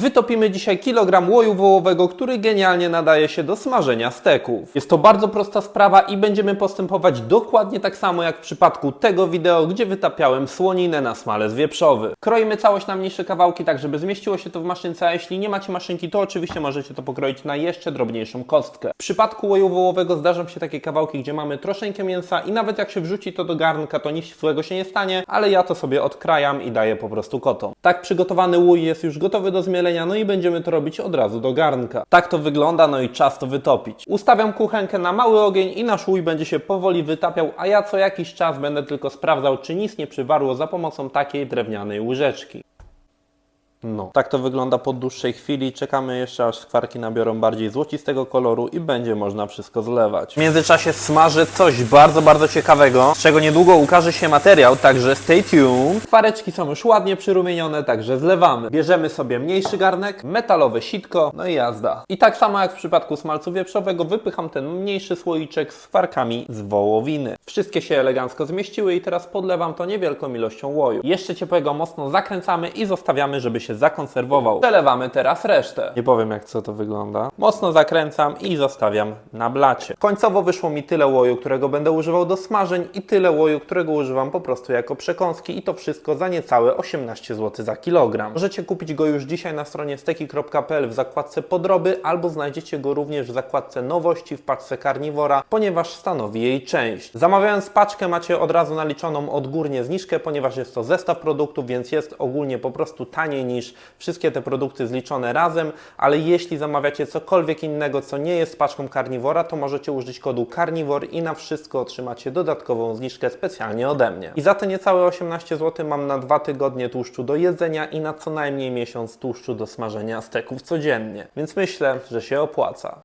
Wytopimy dzisiaj kilogram łoju wołowego, który genialnie nadaje się do smażenia steków. Jest to bardzo prosta sprawa i będziemy postępować dokładnie tak samo jak w przypadku tego wideo, gdzie wytapiałem słoninę na smalec wieprzowy. Kroimy całość na mniejsze kawałki, tak żeby zmieściło się to w maszynce, a jeśli nie macie maszynki, to oczywiście możecie to pokroić na jeszcze drobniejszą kostkę. W przypadku łoju wołowego zdarzą się takie kawałki, gdzie mamy troszeczkę mięsa i nawet jak się wrzuci to do garnka, to nic złego się nie stanie, ale ja to sobie odkrajam i daję po prostu kotom. Tak przygotowany łój jest już gotowy do zmielenia, no i będziemy to robić od razu do garnka. Tak to wygląda, no i czas to wytopić. Ustawiam kuchenkę na mały ogień i nasz łój będzie się powoli wytapiał, a ja co jakiś czas będę tylko sprawdzał, czy nic nie przywarło za pomocą takiej drewnianej łyżeczki. No, tak to wygląda po dłuższej chwili. Czekamy jeszcze aż skwarki nabiorą bardziej złocistego koloru i będzie można wszystko zlewać. W międzyczasie smażę coś bardzo, bardzo ciekawego, z czego niedługo ukaże się materiał, także stay tuned. Skwareczki są już ładnie przyrumienione, także zlewamy. Bierzemy sobie mniejszy garnek, metalowe sitko, no i jazda. I tak samo jak w przypadku smalcu wieprzowego, wypycham ten mniejszy słoiczek z skwarkami z wołowiny. Wszystkie się elegancko zmieściły i teraz podlewam to niewielką ilością łoju. Jeszcze ciepłego mocno zakręcamy i zostawiamy, żeby się zakonserwował. Przelewamy teraz resztę. Nie powiem jak co to wygląda. Mocno zakręcam i zostawiam na blacie. Końcowo wyszło mi tyle łoju, którego będę używał do smażeń i tyle łoju, którego używam po prostu jako przekąski i to wszystko za niecałe 18 zł za kilogram. Możecie kupić go już dzisiaj na stronie steki.pl w zakładce podroby albo znajdziecie go również w zakładce nowości w paczce karniwora, ponieważ stanowi jej część. Zamawiając paczkę macie od razu naliczoną odgórnie zniżkę, ponieważ jest to zestaw produktów, więc jest ogólnie po prostu taniej niż wszystkie te produkty zliczone razem, ale jeśli zamawiacie cokolwiek innego, co nie jest paczką karniwora, to możecie użyć kodu karniwor i na wszystko otrzymacie dodatkową zniżkę specjalnie ode mnie. I za te niecałe 18 zł mam na dwa tygodnie tłuszczu do jedzenia i na co najmniej miesiąc tłuszczu do smażenia steków codziennie. Więc myślę, że się opłaca.